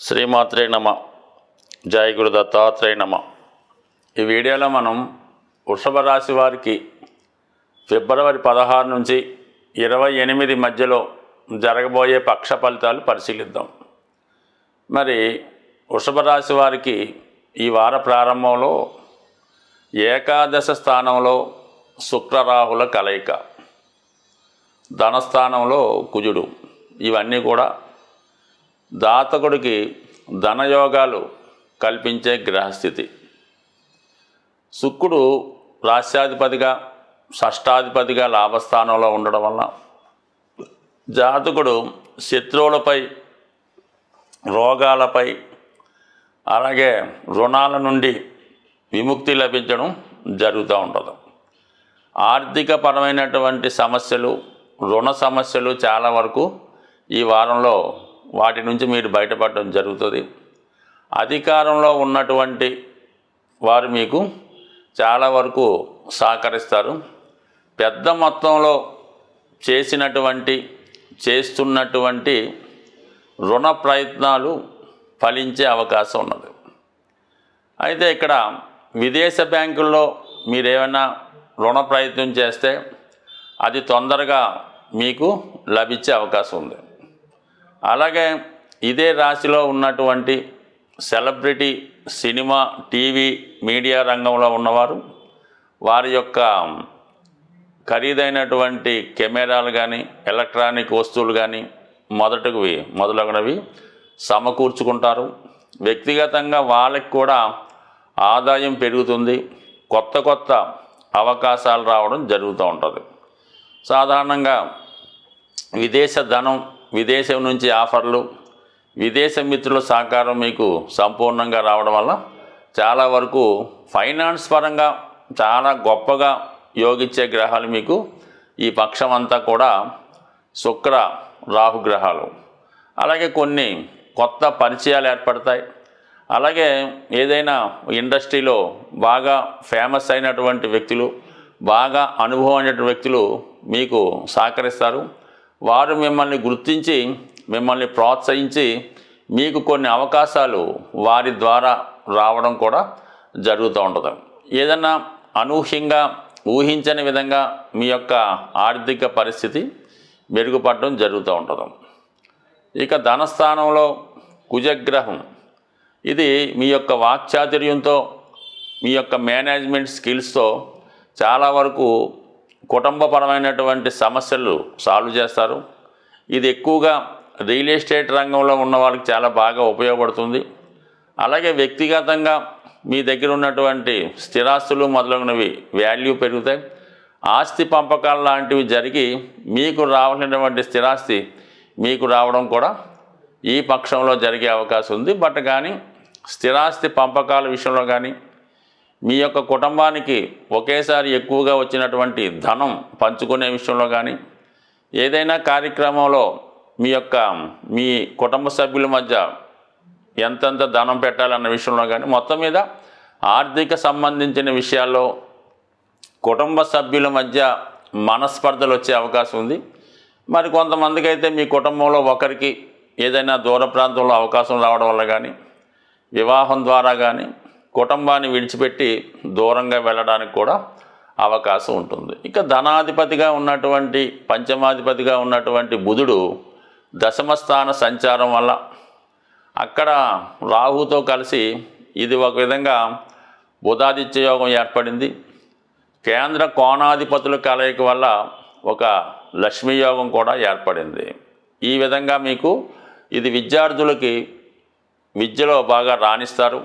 శ్రీమాత్రే నమ. జయ గురు దత్తాత్రేయ నమ. ఈ వీడియోలో మనం వృషభ రాశి వారికి ఫిబ్రవరి పదహారు నుంచి ఇరవై ఎనిమిది మధ్యలో జరగబోయే పక్ష ఫలితాలు పరిశీలిద్దాం. మరి వృషభ రాశి వారికి ఈ వార ప్రారంభంలో ఏకాదశ స్థానంలో శుక్రరాహుల కలయిక. ధనస్థానంలో కుజుడు. ఇవన్నీ కూడా దాతకుడికి ధనయోగాలు కల్పించే గ్రహస్థితి. శుక్రుడు రాష్ట్రాధిపతిగా షష్టాధిపతిగా లాభస్థానంలో ఉండడం వల్ల జాతకుడు శత్రువులపై రోగాలపై అలాగే రుణాల నుండి విముక్తి లభించడం జరుగుతూ ఉంటుంది. ఆర్థికపరమైనటువంటి సమస్యలు రుణ సమస్యలు చాలా వరకు ఈ వారంలో వాటి నుంచి మీరు బయటపడడం జరుగుతుంది. అధికారంలో ఉన్నటువంటి వారు మీకు చాలా వరకు సహకరిస్తారు. పెద్ద మొత్తంలో చేసినటువంటి చేస్తున్నటువంటి రుణ ప్రయత్నాలు ఫలించే అవకాశం ఉన్నది. అయితే ఇక్కడ విదేశ బ్యాంకుల్లో మీరేమైనా రుణ ప్రయత్నం చేస్తే అది తొందరగా మీకు లభించే అవకాశం ఉంది. అలాగే ఇదే రాశిలో ఉన్నటువంటి సెలబ్రిటీ సినిమా టీవీ మీడియా రంగంలో ఉన్నవారు వారి యొక్క ఖరీదైనటువంటి కెమెరాలు కానీ ఎలక్ట్రానిక్ వస్తువులు కానీ మొదటివి మొదలగునవి సమకూర్చుకుంటారు. వ్యక్తిగతంగా వాళ్ళకి కూడా ఆదాయం పెరుగుతుంది. కొత్త కొత్త అవకాశాలు రావడం జరుగుతూ ఉంటుంది. సాధారణంగా విదేశ ధనం విదేశం నుంచి ఆఫర్లు విదేశ మిత్రుల సహకారం మీకు సంపూర్ణంగా రావడం వల్ల చాలా వరకు ఫైనాన్స్ పరంగా చాలా గొప్పగా యోగిచ్చే గ్రహాలు మీకు ఈ పక్షం అంతా కూడా శుక్ర రాహు గ్రహాలు. అలాగే కొన్ని కొత్త పరిచయాలు ఏర్పడతాయి. అలాగే ఏదైనా ఇండస్ట్రీలో బాగా ఫేమస్ అయినటువంటి వ్యక్తులు బాగా అనుభవం అయినటువంటి వ్యక్తులు మీకు సహకరిస్తారు. వారు మిమ్మల్ని గుర్తించి మిమ్మల్ని ప్రోత్సహించి మీకు కొన్ని అవకాశాలు వారి ద్వారా రావడం కూడా జరుగుతూ ఉంటుంది. ఏదన్నా అనూహ్యంగా ఊహించని విధంగా మీ యొక్క ఆర్థిక పరిస్థితి మెరుగుపడడం జరుగుతూ ఉంటుంది. ఇక ధనస్థానంలో కుజగ్రహం. ఇది మీ యొక్క వాక్చాతుర్యంతో మీ యొక్క మేనేజ్మెంట్ స్కిల్స్తో చాలా వరకు కుటుంబపరమైనటువంటి సమస్యలు సాల్వ్ చేస్తారు. ఇది ఎక్కువగా రియల్ ఎస్టేట్ రంగంలో ఉన్న వాళ్ళకి చాలా బాగా ఉపయోగపడుతుంది. అలాగే వ్యక్తిగతంగా మీ దగ్గర ఉన్నటువంటి స్థిరాస్తులు మొదలగునవి వాల్యూ పెరుగుతాయి. ఆస్తి పంపకాలు లాంటివి జరిగి మీకు రావాల్సినటువంటి స్థిరాస్తి మీకు రావడం కూడా ఈ పక్షంలో జరిగే అవకాశం ఉంది. బట్ కానీ స్థిరాస్తి పంపకాల విషయంలో కానీ మీ యొక్క కుటుంబానికి ఒకేసారి ఎక్కువగా వచ్చినటువంటి ధనం పంచుకునే విషయంలో కానీ ఏదైనా కార్యక్రమంలో మీ యొక్క మీ కుటుంబ సభ్యుల మధ్య ఎంతెంత ధనం పెట్టాలన్న విషయంలో కానీ మొత్తం మీద ఆర్థిక సంబంధించిన విషయాల్లో కుటుంబ సభ్యుల మధ్య మనస్పర్ధలు వచ్చే అవకాశం ఉంది. మరి కొంతమందికి అయితే మీ కుటుంబంలో ఒకరికి ఏదైనా దూర ప్రాంతంలో అవకాశం రావడం వల్ల కానీ వివాహం ద్వారా కానీ కుటుంబాన్ని విడిచిపెట్టి దూరంగా వెళ్ళడానికి కూడా అవకాశం ఉంటుంది. ఇక ధనాధిపతిగా ఉన్నటువంటి పంచమాధిపతిగా ఉన్నటువంటి బుధుడు దశమస్థాన సంచారం వల్ల అక్కడ రాహుతో కలిసి ఇది ఒక విధంగా బుధాదిత్య యోగం ఏర్పడింది. కేంద్ర కోణాధిపతుల కలయిక వల్ల ఒక లక్ష్మీ యోగం కూడా ఏర్పడింది. ఈ విధంగా మీకు ఇది విద్యార్థులకి విద్యలో బాగా రాణిస్తారు.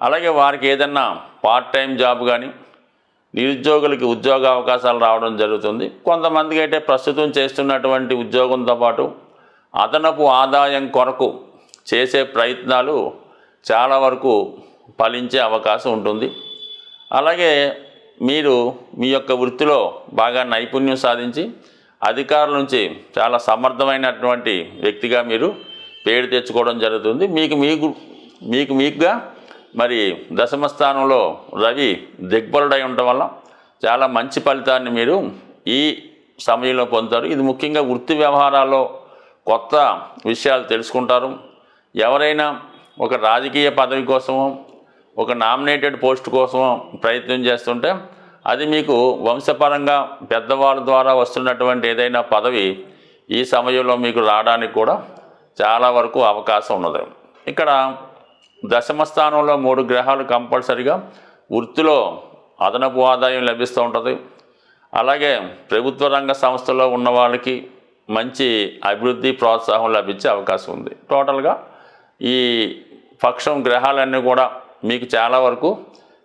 అలాగే వారికి ఏదన్నా పార్ట్ టైం జాబ్ కానీ నిరుద్యోగులకి ఉద్యోగ అవకాశాలు రావడం జరుగుతుంది. కొంతమందికి అయితే ప్రస్తుతం చేస్తున్నటువంటి ఉద్యోగంతో పాటు అదనపు ఆదాయం కొరకు చేసే ప్రయత్నాలు చాలా వరకు ఫలించే అవకాశం ఉంటుంది. అలాగే మీరు మీ యొక్క వృత్తిలో బాగా నైపుణ్యం సాధించి అధికారుల నుంచి చాలా సమర్థమైనటువంటి వ్యక్తిగా మీరు పేరు తెచ్చుకోవడం జరుగుతుంది. మీకు మీకు మీకు మీకుగా మరి దశమ స్థానంలో రవి దిగ్బలుడై ఉండటం వల్ల చాలా మంచి ఫలితాన్ని మీరు ఈ సమయంలో పొందుతారు. ఇది ముఖ్యంగా వృత్తి వ్యవహారాల్లో కొత్త విషయాలు తెలుసుకుంటారు. ఎవరైనా ఒక రాజకీయ పదవి కోసమో ఒక నామినేటెడ్ పోస్ట్ కోసమో ప్రయత్నం చేస్తుంటే అది మీకు వంశపరంగా పెద్దవాళ్ళ ద్వారా వస్తున్నటువంటి ఏదైనా పదవి ఈ సమయంలో మీకు రావడానికి కూడా చాలా వరకు అవకాశం ఉన్నది. ఇక్కడ దశమ స్థానంలో మూడు గ్రహాలు కంపల్సరిగా వృత్తిలో అదనపు ఆదాయం లభిస్తూ ఉంటుంది. అలాగే ప్రభుత్వ రంగ సంస్థలో ఉన్న వాళ్ళకి మంచి అభివృద్ధి ప్రోత్సాహం లభించే అవకాశం ఉంది. టోటల్గా ఈ పక్షం గ్రహాలన్నీ కూడా మీకు చాలా వరకు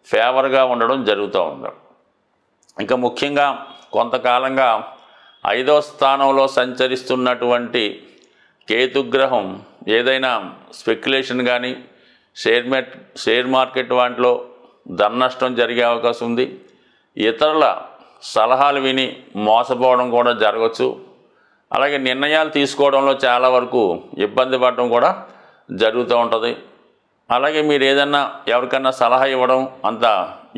ఫేవర్గా ఉండడం జరుగుతూ ఉంది. ఇంకా ముఖ్యంగా కొంతకాలంగా ఐదో స్థానంలో సంచరిస్తున్నటువంటి కేతుగ్రహం ఏదైనా స్పెక్యులేషన్ కానీ షేర్ మెట్ షేర్ మార్కెట్ వాటిలో ధన నష్టం జరిగే అవకాశం ఉంది. ఇతరుల సలహాలు విని మోసపోవడం కూడా జరగవచ్చు అలాగే నిర్ణయాలు తీసుకోవడంలో చాలా వరకు ఇబ్బంది పడడం కూడా జరుగుతూ ఉంటుంది. అలాగే మీరు ఏదన్నా ఎవరికన్నా సలహా ఇవ్వడం అంత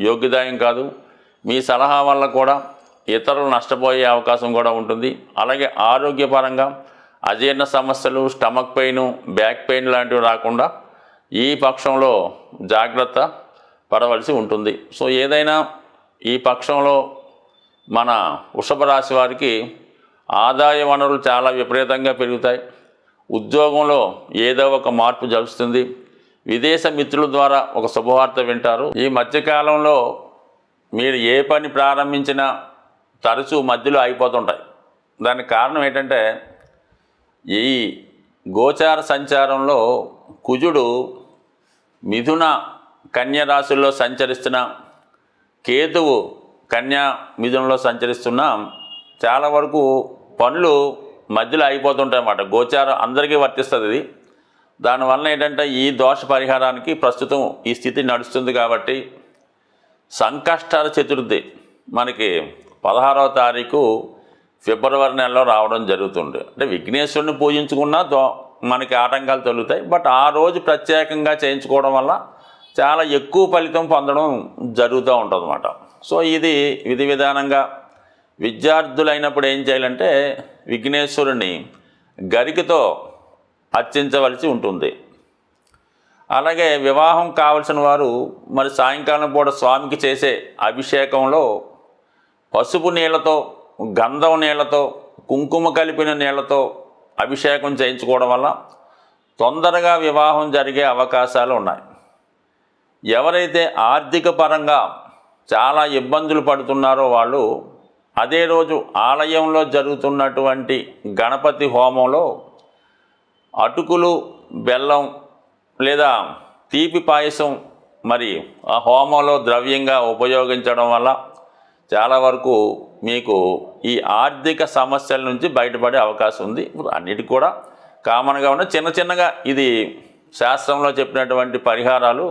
యోగ్యదాయం కాదు. మీ సలహా వల్ల కూడా ఇతరులు నష్టపోయే అవకాశం కూడా ఉంటుంది. అలాగే ఆరోగ్యపరంగా అజీర్ణ సమస్యలు స్టమక్ పెయిన్ బ్యాక్ పెయిన్ లాంటివి రాకుండా ఈ పక్షంలో జాగ్రత్త పడవలసి ఉంటుంది. సో ఏదైనా ఈ పక్షంలో మన వృషభ రాశి వారికి ఆదాయ వనరులు చాలా విపరీతంగా పెరుగుతాయి. ఉద్యోగంలో ఏదో ఒక మార్పు జరుస్తుంది విదేశ మిత్రుల ద్వారా ఒక శుభవార్త వింటారు. ఈ మధ్యకాలంలో మీరు ఏ పని ప్రారంభించినా తరచూ మధ్యలో అయిపోతుంటాయి దానికి కారణం ఏంటంటే ఈ గోచార సంచారంలో కుజుడు మిథున కన్యరాశుల్లో సంచరిస్తున్న కేతువు కన్యా మిథునంలో సంచరిస్తున్న చాలా వరకు పనులు మధ్యలో అయిపోతుంటాయి అన్నమాట గోచారం అందరికీ వర్తిస్తుంది ఇది. దానివల్ల ఏంటంటే ఈ దోష పరిహారానికి ప్రస్తుతం ఈ స్థితి నడుస్తుంది కాబట్టి సంకష్టాల చతుర్థి మనకి పదహారవ తారీఖు ఫిబ్రవరి నెలలో రావడం జరుగుతుంది అంటే విఘ్నేశ్వరుని పూజించుకున్నా దో మనకి ఆటంకాలు తొలుగుతాయి. బట్ ఆ రోజు ప్రత్యేకంగా చేయించుకోవడం వల్ల చాలా ఎక్కువ ఫలితం పొందడం జరుగుతూ ఉంటుందన్నమాట. సో ఇది విధి విధానంగా విద్యార్థులైనప్పుడు ఏం చేయాలంటే విఘ్నేశ్వరుని గరికతో అర్చించవలసి ఉంటుంది. అలాగే వివాహం కావలసిన వారు మరి సాయంకాలం పూట స్వామికి చేసే అభిషేకంలో పసుపు నీళ్ళతో గంధం నీళ్ళతో కుంకుమ కలిపిన నీళ్ళతో అభిషేకం చేయించుకోవడం వల్ల తొందరగా వివాహం జరిగే అవకాశాలు ఉన్నాయి. ఎవరైతే ఆర్థిక పరంగా చాలా ఇబ్బందులు పడుతున్నారో వాళ్ళు అదే రోజు ఆలయంలో జరుగుతున్నటువంటి గణపతి హోమంలో అటుకులు బెల్లం లేదా తీపి పాయసం మరి ఆ హోమంలో ద్రవ్యంగా ఉపయోగించడం వల్ల చాలా వరకు మీకు ఈ ఆర్థిక సమస్యల నుంచి బయటపడే అవకాశం ఉంది. అన్నిటికి కూడా కామన్గా ఉన్న చిన్న చిన్నగా ఇది శాస్త్రంలో చెప్పినటువంటి పరిహారాలు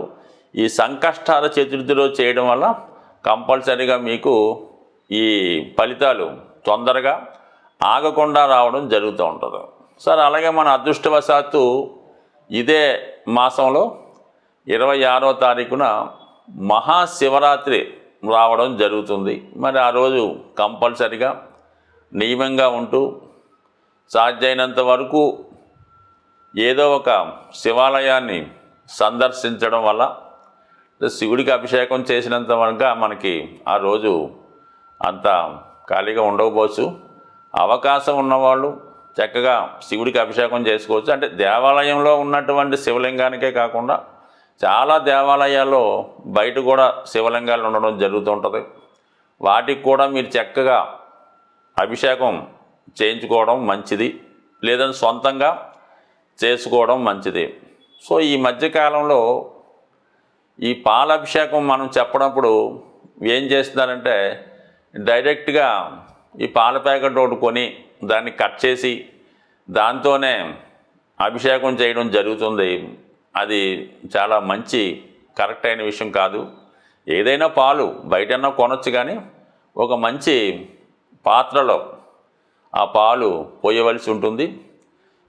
ఈ సంకష్టాల చతుర్థిలో చేయడం వల్ల కంపల్సరీగా మీకు ఈ ఫలితాలు తొందరగా ఆగకుండా రావడం జరుగుతూ ఉంటుంది. సార్ అలాగే మన అదృష్టవశాత్తు ఇదే మాసంలో ఇరవై ఆరో తారీఖున మహాశివరాత్రి రావడం జరుగుతుంది. మరి ఆ రోజు కంపల్సరిగా నియమంగా ఉంటూ సాధ్యమైనంత వరకు ఏదో ఒక శివాలయాన్ని సందర్శించడం వల్ల శివుడికి అభిషేకం చేసినంత వరకు మనకి ఆ రోజు అంత ఖాళీగా ఉండకపోవచ్చు. అవకాశం ఉన్నవాళ్ళు చక్కగా శివుడికి అభిషేకం చేసుకోవచ్చు. అంటే దేవాలయంలో ఉన్నటువంటి శివలింగానికే కాకుండా చాలా దేవాలయాల్లో బయట కూడా శివలింగాలు ఉండడం జరుగుతూ ఉంటుంది. వాటికి కూడా మీరు చక్కగా అభిషేకం చేయించుకోవడం మంచిది. లేదని సొంతంగా చేసుకోవడం మంచిది. సో ఈ మధ్యకాలంలో ఈ పాలాభిషేకం మనం చెప్పినప్పుడు ఏం చేస్తున్నారంటే డైరెక్ట్గా ఈ పాల ప్యాకెట్ ఒకటి కొని దాన్ని కట్ చేసి దాంతోనే అభిషేకం చేయడం జరుగుతుంది. అది చాలా మంచి కరెక్ట్ అయిన విషయం కాదు. ఏదైనా పాలు బయటన్నా కొనొచ్చు కానీ ఒక మంచి పాత్రలో ఆ పాలు పోయవలసి ఉంటుంది.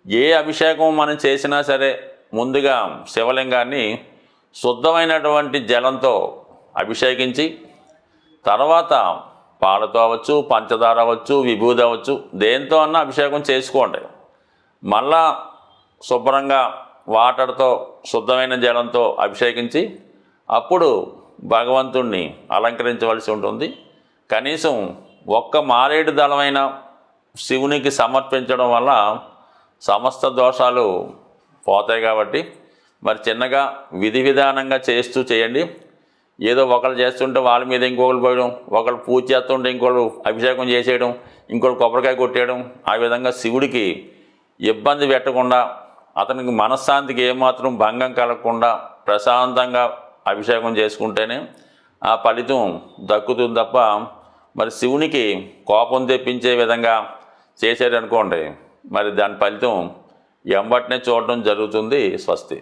ఏ అభిషేకం మనం చేసినా సరే ముందుగా శివలింగాన్ని శుద్ధమైనటువంటి జలంతో అభిషేకించి తర్వాత పాలతో అవ్వచ్చు పంచదార అవ్వచ్చు విభూది అవ్వచ్చు దేంతో అన్నా అభిషేకం చేసుకోండి. మళ్ళా శుభ్రంగా వాటర్తో శుద్ధమైన జలంతో అభిషేకించి అప్పుడు భగవంతుణ్ణి అలంకరించవలసి ఉంటుంది. కనీసం ఒక్క మారేడు దళమైన శివునికి సమర్పించడం వల్ల సమస్త దోషాలు పోతాయి కాబట్టి మరి చిన్నగా విధి విధానంగా చేస్తూ చేయండి. ఏదో ఒకళ్ళు చేస్తుంటే వాళ్ళ మీద ఇంకొకరు పోయడం ఒకళ్ళు పూజ చేస్తుంటే ఇంకొకరు అభిషేకం చేసేయడం ఇంకొకరు కొబ్బరికాయ కొట్టేయడం ఆ విధంగా శివుడికి ఇబ్బంది పెట్టకుండా అతనికి మనశ్శాంతికి ఏమాత్రం భంగం కలగకుండా ప్రశాంతంగా అభిషేకం చేసుకుంటేనే ఆ ఫలితం దక్కుతుంది తప్ప మరి శివునికి కోపం తెప్పించే విధంగా చేశారనుకోండి మరి దాని ఫలితం ఎంబటినే చూడడం జరుగుతుంది స్వస్తి.